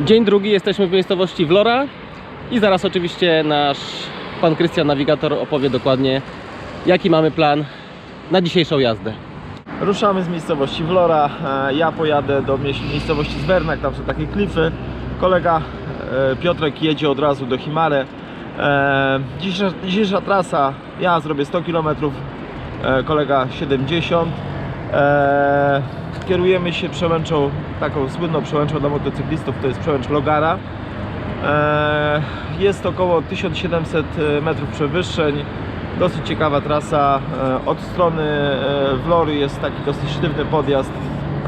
Dzień drugi, jesteśmy w miejscowości Vlora i zaraz oczywiście nasz pan Krystian Nawigator opowie dokładnie jaki mamy plan na dzisiejszą jazdę. Ruszamy z miejscowości Vlora. E, Ja pojadę do miejscowości Zwernak, tam są takie klify. Kolega e, Piotrek jedzie od razu do Himare. Dzisiejsza, dzisiejsza trasa, ja zrobię 100 km, e, kolega 70. E, Kierujemy się przełęczą, taką słynną przełęczą dla motocyklistów, to jest przełęcz Logara. E, Jest około 1700 metrów przewyższeń. Dosyć ciekawa trasa. E, Od strony e, Wlory jest taki dosyć sztywny podjazd.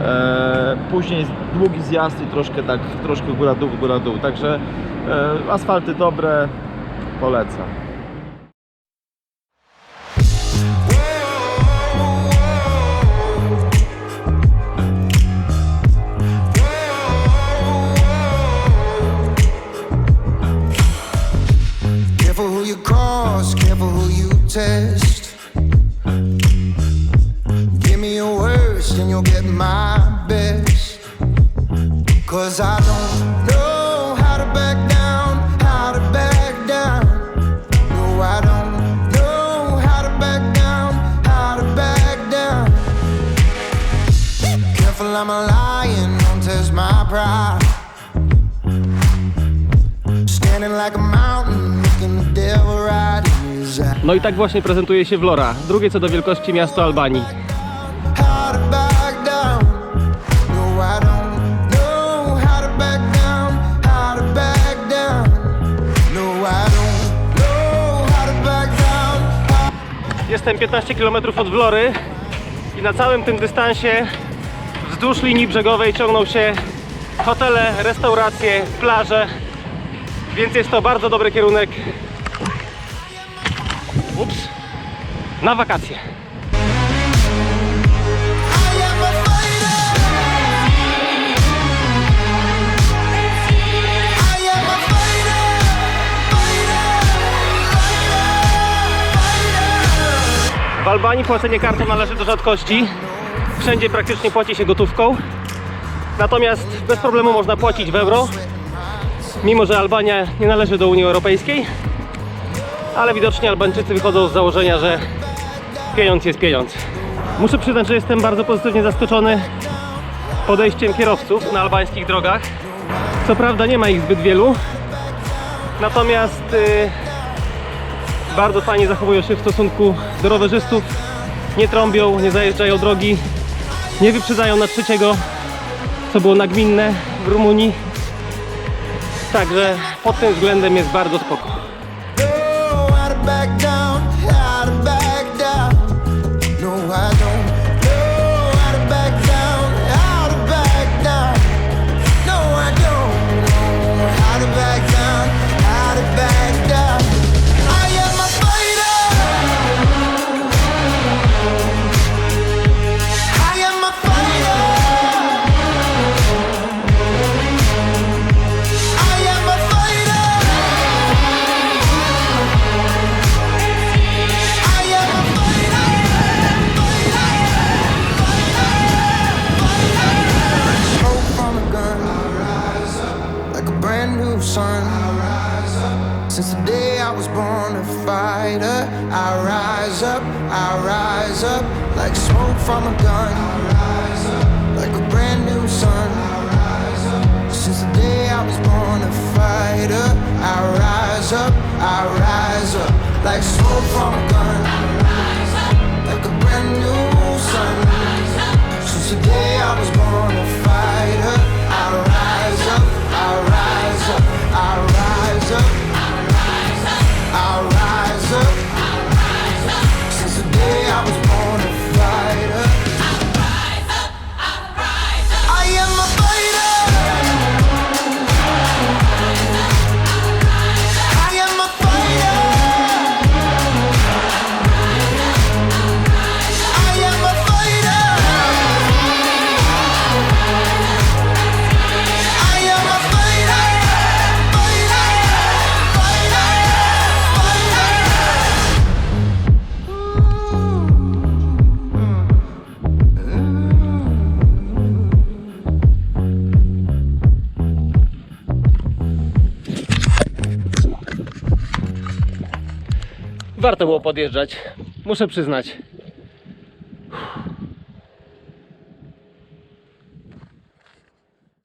E, Później długi zjazd i troszkę tak, troszkę góra dół, góra dół. Także e, asfalty dobre, polecam. And you'll get my best. Cause I don't know how to back down, how to back down. No, I don't know how to back down, how to back down. Careful, I'm a lion, don't test my pride. Standing like a mountain, looking the devil right in his eye. No i tak właśnie prezentuje się Vlora, drugie co do wielkości miasto Albanii. How to back Jestem 15 km od Vlory i na całym tym dystansie wzdłuż linii brzegowej ciągną się hotele, restauracje, plaże, więc jest to bardzo dobry kierunek ups, na wakacje. Albanii płacenie kartą należy do rzadkości. Wszędzie praktycznie płaci się gotówką. Natomiast bez problemu można płacić w euro. Mimo, że Albania nie należy do Unii Europejskiej. Ale widocznie Albańczycy wychodzą z założenia, że pieniądz jest pieniądz. Muszę przyznać, że jestem bardzo pozytywnie zaskoczony podejściem kierowców na albańskich drogach. Co prawda nie ma ich zbyt wielu. Natomiast y, bardzo fajnie zachowują się w stosunku do rowerzystów. Nie trąbią, nie zajeżdżają drogi, nie wyprzedzają na trzeciego, co było nagminne w Rumunii. Także pod tym względem jest bardzo spoko. Brand new sun. Since the day I was born a fighter, I rise up, I rise up, like smoke from a gun, like a brand new sun. Since the day I was born a fighter, I rise up, I rise up, like smoke from a gun, like a brand new sun. Since the day I was born a fighter, Warto było podjeżdżać, muszę przyznać.